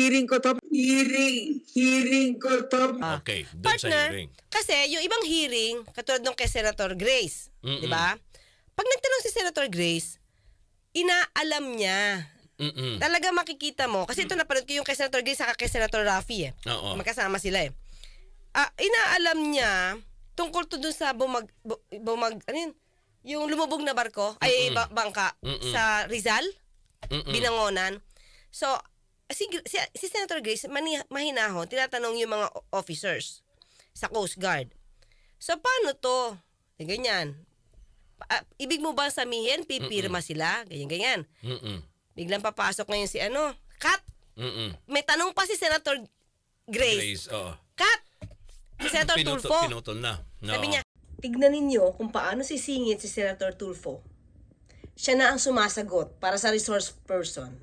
hearing ko to. Hearing, hearing ko to. Ah. Okay, doon sa Partner, hearing. kasi yung ibang hearing, katulad nung kay Senator Grace, Mm-mm. di ba? Pag nagtanong si Senator Grace, inaalam niya. Mm-mm. Talaga makikita mo. Kasi ito napanood ko yung kay Senator Grace saka kay Senator Raffy eh. Oo. Magkasama sila eh. Ah, inaalam niya tungkol to dun sa bumag, bu- bumag, ano yun? Yung lumubog na barko, ay ba- bangka Mm-mm. sa Rizal, Mm-mm. binangonan. So, si, si, si Senator Grace, mani, mahinahon, tinatanong yung mga officers sa Coast Guard. So, paano to? Ganyan. Ah, ibig mo ba sabihin, pipirma sila? Ganyan-ganyan. Mm-mm. Biglang papasok ngayon si ano, Kat. Mm-mm. May tanong pa si Senator Grace. Grace, oo. Kat! Si Senator Pinutol, Tulfo. pinutol na. No. Sabi niya, tignan ninyo kung paano sisingit si Senator Tulfo. Siya na ang sumasagot para sa resource person.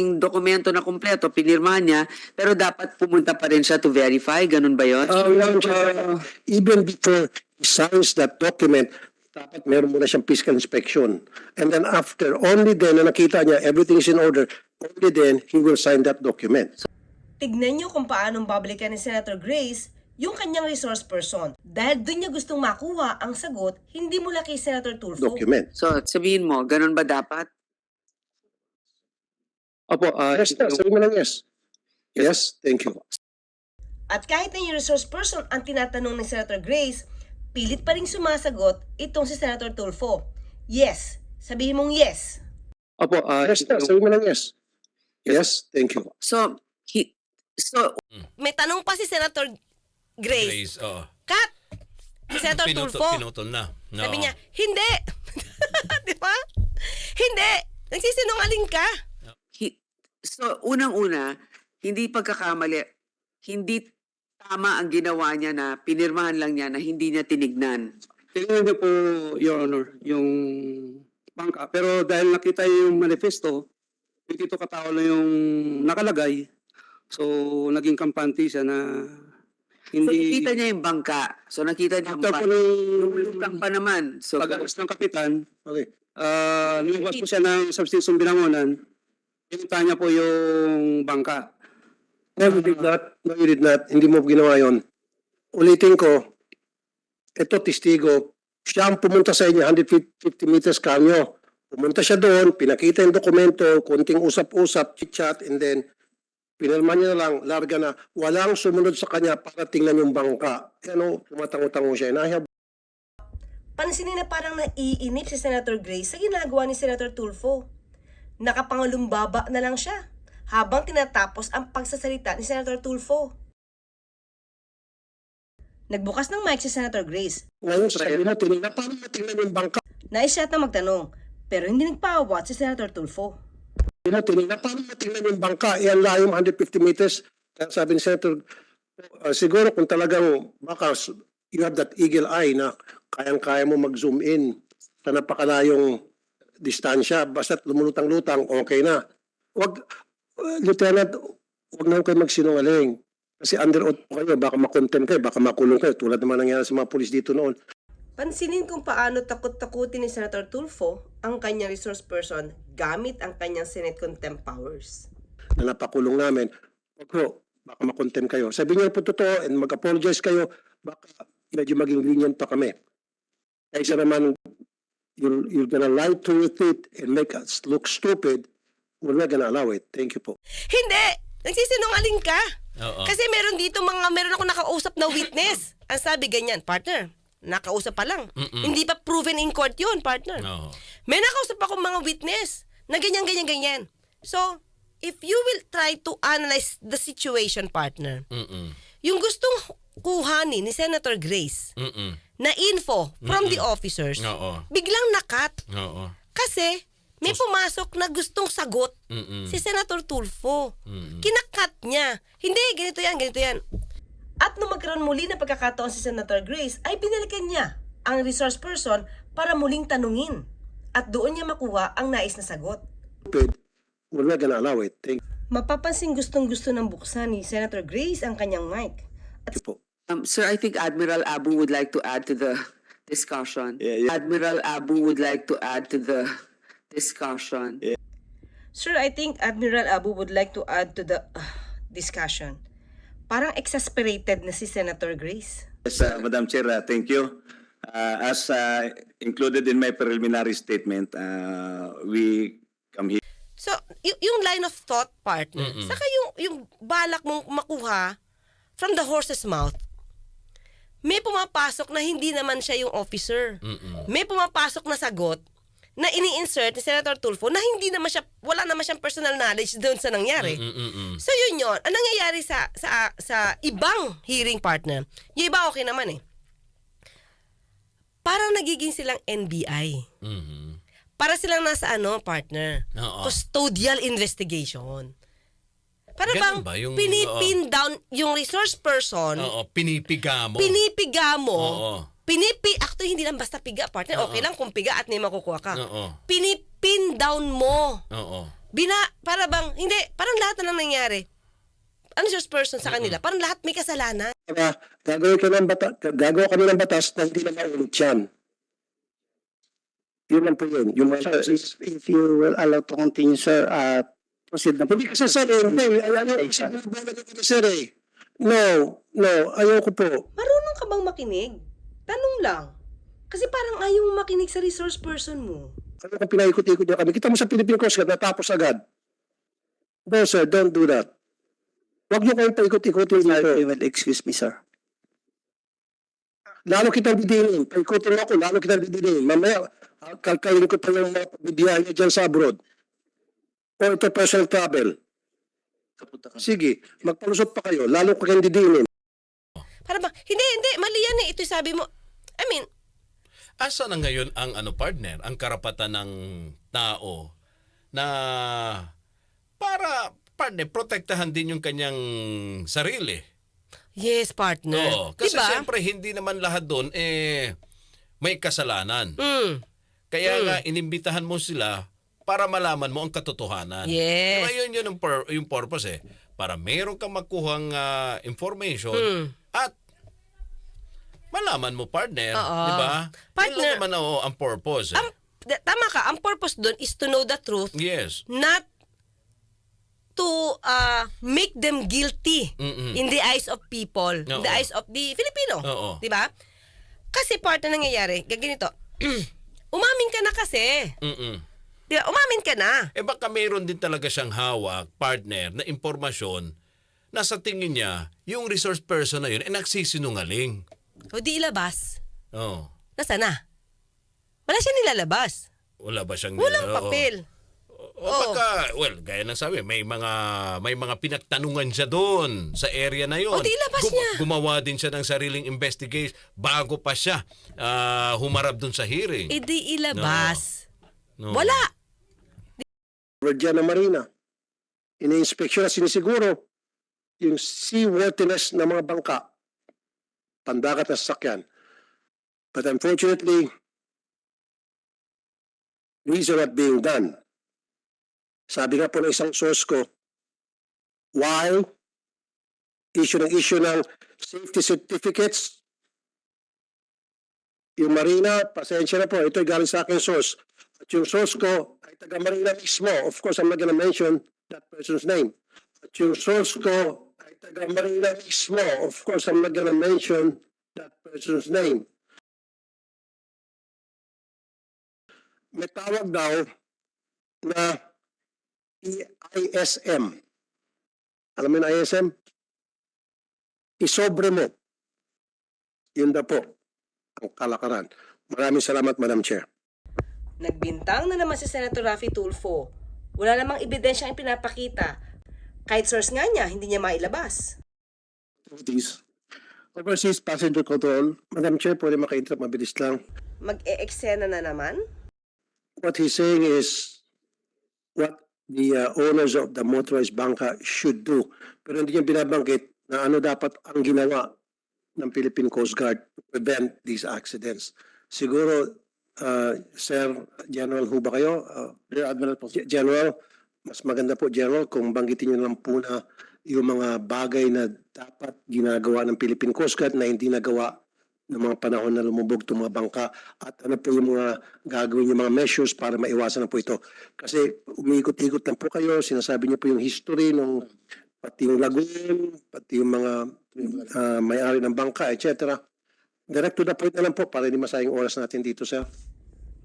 Yung dokumento na kumpleto, pinirmahan niya, pero dapat pumunta pa rin siya to verify. Ganun ba yun? Uh, Your Honor, even before he signs that document, dapat meron muna siyang fiscal inspection. And then after, only then na nakita niya everything is in order, only then he will sign that document. Tignan niyo kung paano babalikan ni Senator Grace yung kanyang resource person. Dahil doon niya gustong makuha ang sagot, hindi mula kay Senator Tulfo. Document. So, sabihin mo, ganun ba dapat? Opo, uh, yes, sir. Sabi mo lang yes. Yes, thank you. At kahit na yung resource person ang tinatanong ni Senator Grace, pilit pa rin sumasagot itong si Senator Tulfo. Yes. Sabihin mong yes. Opo, uh, yes, sir. Sabi mo lang yes. Yes, thank you. So, he, so, May tanong pa si Senator Grace. Grace, oo. Kat! Si Senator Pinutol, Tulfo. pinutol na. No. Sabi niya, hindi! Di ba? Hindi! Nagsisinungaling ka. So unang-una, hindi pagkakamali, hindi tama ang ginawa niya na pinirmahan lang niya na hindi niya tinignan. Tingnan niyo po, Your Honor, yung bangka. Pero dahil nakita yung manifesto, hindi ito katao lang yung nakalagay. So, naging kampante siya na So, hindi... nakita niya yung bangka. So, nakita niya yung After po bangka. nung pa naman. So, pag-alas ng kapitan, Okay. uh, lumabas po siya ng substation binangonan, pinunta niya po yung bangka. No, you did not. No, you did not. Hindi mo ginawa yon. Ulitin ko, ito testigo, siya ang pumunta sa inyo, 150 meters kanyo. Pumunta siya doon, pinakita yung dokumento, konting usap-usap, chit-chat, and then pinalman niya na lang, larga na, walang sumunod sa kanya para tingnan yung bangka. Ano, tumatango-tango siya. And I have Pansinin na parang naiinip si Senator Grace sa ginagawa ni Senator Tulfo. Nakapangalumbaba na lang siya habang tinatapos ang pagsasalita ni Senator Tulfo. Nagbukas ng mic si Senator Grace. ngayon sasabihin na, tinignan, paano mo tingnan yung bangka? Nais siya na magtanong, pero hindi nagpawat si Senator Tulfo. Tinignan, tinignan, paano mo tingnan yung bangka? Iyan layo 150 meters. Kaya sabi ni Senator, uh, siguro kung talagang baka you have that eagle eye na kayang-kaya mo mag-zoom in sa napakalayong distansya, basta lumulutang-lutang, okay na. Wag, uh, Lieutenant, wag na kayo magsinungaling. Kasi under oath po kayo, baka makontempt kayo, baka makulong kayo, tulad naman nangyari sa mga pulis dito noon. Pansinin kung paano takot-takutin ni Senator Tulfo ang kanyang resource person gamit ang kanyang Senate contempt powers. na napakulong namin, wag po, baka makontempt kayo. Sabi niyo po totoo and mag-apologize kayo, baka medyo maging lenient pa kami. Kaysa naman, you're, you're gonna lie to it and make us look stupid, we're not gonna allow it. Thank you po. Hindi! Nagsisinungaling ka! Oo. Kasi meron dito mga, meron ako nakausap na witness. Ang sabi ganyan, partner, nakausap pa lang. Mm-mm. Hindi pa proven in court yun, partner. Oo. May nakausap ako mga witness na ganyan, ganyan, ganyan. So, if you will try to analyze the situation, partner, Mm-mm. Yung gustong kuhanin ni Senator Grace Mm-mm. na info from the officers, Oo. biglang nakat. Oo. Kasi may pumasok na gustong sagot Mm-mm. si Senator Tulfo. Mm-mm. Kinakat niya. Hindi, ganito yan, ganito yan. At nung magkaroon muli ng pagkakataon si Senator Grace, ay binalikan niya ang resource person para muling tanungin. At doon niya makuha ang nais na sagot. We're not gonna allow it. Thank Mapapansin gustong gusto ng buksan ni Senator Grace ang kanyang mic. po. Um, sir, I think Admiral Abu would like to add to the discussion. Admiral Abu would like to add to the discussion. Sir, I think Admiral Abu would like to add to the uh, discussion. Parang exasperated na si Senator Grace. Yes, uh, Madam Chair, uh, thank you. Uh, as uh, included in my preliminary statement, uh, we come here So, y- yung line of thought partner, saka yung, yung balak mong makuha from the horse's mouth, may pumapasok na hindi naman siya yung officer. May pumapasok na sagot na ini-insert ni Senator Tulfo na hindi naman siya, wala naman siyang personal knowledge doon sa nangyari. Mm-mm. So yun yun. Ang nangyayari sa sa sa ibang hearing partner, yung iba okay naman eh. Parang nagiging silang NBI. Mhm. Para silang nasa ano, partner. Oo. Custodial investigation. Para Ganun bang ba? Yung- pinipin down yung resource person, Oo, pinipiga mo. pinipiga mo, Oo. pinipi, actually hindi lang basta piga, partner. Oo. Okay lang kung piga at may makukuha ka. Oo. Pinipin down mo. Oo. Bina, para bang, hindi, parang lahat na lang nangyari. Ano resource person sa kanila? Parang lahat may kasalanan. Diba? Gagawin ka ng bata, gagawa kami ng batas na hindi na maulit yan. Yun lang po yun. Yung mga Sir, if, if you will allow to continue, sir, uh, proceed na po. Hindi kasi sir, eh, hindi. Ayaw ko siya. Sir, eh. No, no, ayaw ko po. Marunong ka bang makinig? Tanong lang. Kasi parang ayaw mo makinig sa resource person mo. Ano kung pinaikot-ikot niya kami? Kita mo sa Philippine Coast Guard, natapos agad. No, sir, don't do that. Huwag niyo kayong paikot-ikotin Sir, dito. you will excuse me, sir. Lalo kitang didinin. Paikutin mo ako, lalo kitang didinin. Mamaya, kalkalin ko pa yung mga bibiyahe niya dyan sa abroad. O ito personal travel. Sige, magpalusot pa kayo. Lalo ko kayong didinin. Para bang, hindi, hindi, mali yan eh. Ito yung sabi mo. I mean, Asa na ngayon ang ano partner, ang karapatan ng tao na para partner protektahan din yung kanyang sarili. yes, partner. Oo, kasi diba? siyempre hindi naman lahat doon eh may kasalanan. Mm. Kaya nga inimbitahan mo sila para malaman mo ang katotohanan. Yes. Diba yun yun ang, pur- yung purpose eh. Para meron kang makuhang ah, information Mm. at malaman mo partner. Oo. Di ba? Yun Partner- lang naman oo, ang purpose. Eh. Ang, tama ka, ang purpose doon is to know the truth, yes. not to uh, make them guilty Mm-mm. in the eyes of people, in the Oo. eyes of the Filipino. Oo. Di ba? Kasi part na nangyayari, ganito, umamin ka na kasi. Mm-mm. Di ba? Umamin ka na. Eh baka mayroon din talaga siyang hawak, partner, na impormasyon na sa tingin niya, yung resource person na yun, eh nagsisinungaling. O di ilabas. Oh. Nasa na? Wala siya nilalabas. Wala ba siyang... Walang oo. papel. O baka, well, gaya ng sabi, may mga may mga pinagtanungan siya doon sa area na yon. O, di ilabas niya. Gumawa din siya ng sariling investigation bago pa siya ah, humarap doon sa hearing. E di ilabas. No. Wala. Rodya ng Marina. Ina-inspeksyon na sinisiguro yung seaworthiness ng mga bangka. Pandagat na sasakyan. But unfortunately, these are not being done. Sabi nga po ng isang source ko, while issue ng issue ng safety certificates, yung Marina, pasensya na po, ito galing sa akin source. At yung source ko ay taga Marina mismo. Of course, I'm not gonna mention that person's name. At yung source ko ay taga Marina mismo. Of course, I'm not gonna mention that person's name. May tawag daw na ISM. Alam mo yung ISM? Isobre mo. Yun na po ang kalakaran. Maraming salamat, Madam Chair. Nagbintang na naman si Senator Raffy Tulfo. Wala namang ebidensya ang pinapakita. Kahit source nga niya, hindi niya mailabas. Activities. Overseas passenger control. Madam Chair, pwede maka-interrupt mabilis lang. Mag-e-eksena na naman? What he's saying is what the uh, owners of the motorized banka should do. Pero hindi niya binabanggit na ano dapat ang ginawa ng Philippine Coast Guard to prevent these accidents. Siguro, uh, Sir General, ho ba kayo? Uh, Rear Admiral po. Ge- General, mas maganda po, General, kung banggitin niyo lang po na yung mga bagay na dapat ginagawa ng Philippine Coast Guard na hindi nagawa ng mga panahon na lumubog itong mga bangka at ano po yung mga gagawin yung mga measures para maiwasan na po ito. Kasi umiikot-ikot lang po kayo, sinasabi niyo po yung history ng pati yung lagoon, pati yung mga ah, may-ari ng bangka, etc. Direct to the point na lang po para hindi masayang oras natin dito, sir.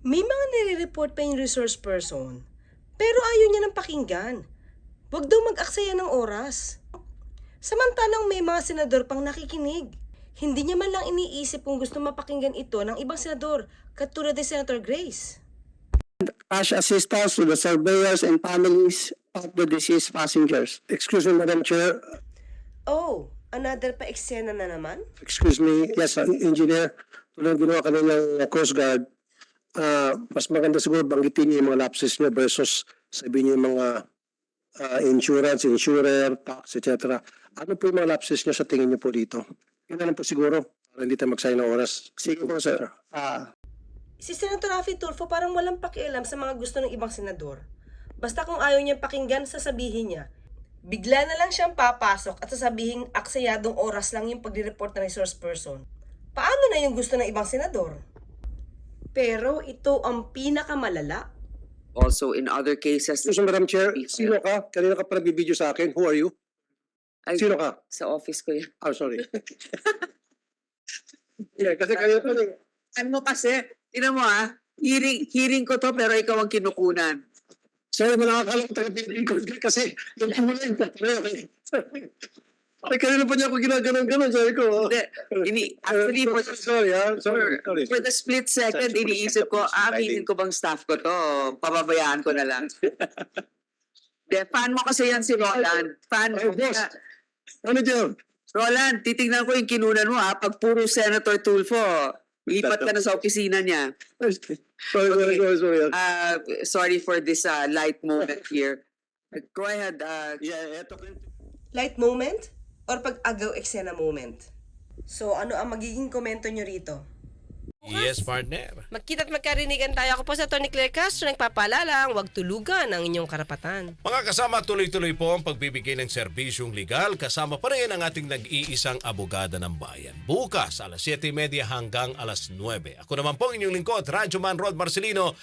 May mga nire-report pa yung resource person, pero ayaw niya ng pakinggan. Huwag daw mag-aksaya ng oras. Samantalang may mga senador pang nakikinig. Hindi niya man lang iniisip kung gusto mapakinggan ito ng ibang senador, katulad ni Senator Grace. cash assistance to the surveyors and families of the deceased passengers. Excuse me, Madam Chair. Oh, another pa eksena na naman? Excuse me, yes, uh, engineer. Tulad ginawa kanina ng Coast Guard, ah, mas maganda siguro banggitin niyo yung mga lapses niyo versus sabihin niyo yung mga ah, insurance, insurer, tax, etc. Ano po yung mga lapses niyo sa tingin niyo po dito? Yun na lang po siguro, para hindi tayo magsayang ng oras. Sige po, sir. Ah, Si Senator Rafi Tulfo parang walang pakialam sa mga gusto ng ibang senador. Basta kung ayaw niyang pakinggan, sasabihin niya. Bigla na lang siyang papasok at sasabihin aksayadong oras lang yung pagre-report ng resource person. Paano na yung gusto ng ibang senador? Pero ito ang pinakamalala. Also, in other cases, Excuse me, Madam Chair, sino ka? Kanina ka pa nagbibideo sa akin. Who are you? Ay, Sino ka? sa office ko yan. Oh, sorry. yeah, kasi kanina pa Ano mo kasi, tinan mo ah, hearing, hearing ko to pero ikaw ang kinukunan. Sorry, wala akala ko taga-pipin ko kasi yung kulay ko. Ay, kanina pa niya ako ginaganon-ganon. Sabi ko, oh. Hindi, ini, actually, for, Uh, sorry, ah. Sorry, for, sorry. for the split second, Sorry, iniisip ko, ah, aminin ko bang staff ko to? Pababayaan ko na lang. De, fan mo kasi yan si Roland. Fan Ay, mo. boss. Kaya- Ano dyan? Roland, titignan ko yung kinunan mo ha. Pag puro Senator Tulfo, lipat ka na sa opisina niya. Sorry, sorry, sorry, sorry. Uh, sorry for this uh, light moment here. Go ahead. Uh, Yeah, eto. Light moment? Or pag-agaw eksena moment? So, ano ang magiging komento nyo rito? Yes, partner. Magkita't magkarinigan tayo. Ako po sa Tony Claire Castro, nagpapalalang huwag tulugan ang inyong karapatan. Mga kasama, tuloy-tuloy po ang pagbibigay ng serbisyong legal. Kasama pa rin ang ating nag-iisang abogada ng bayan. Bukas, alas 7.30 hanggang alas 9. Ako naman po inyong lingkod, Radyo Man Rod Marcelino,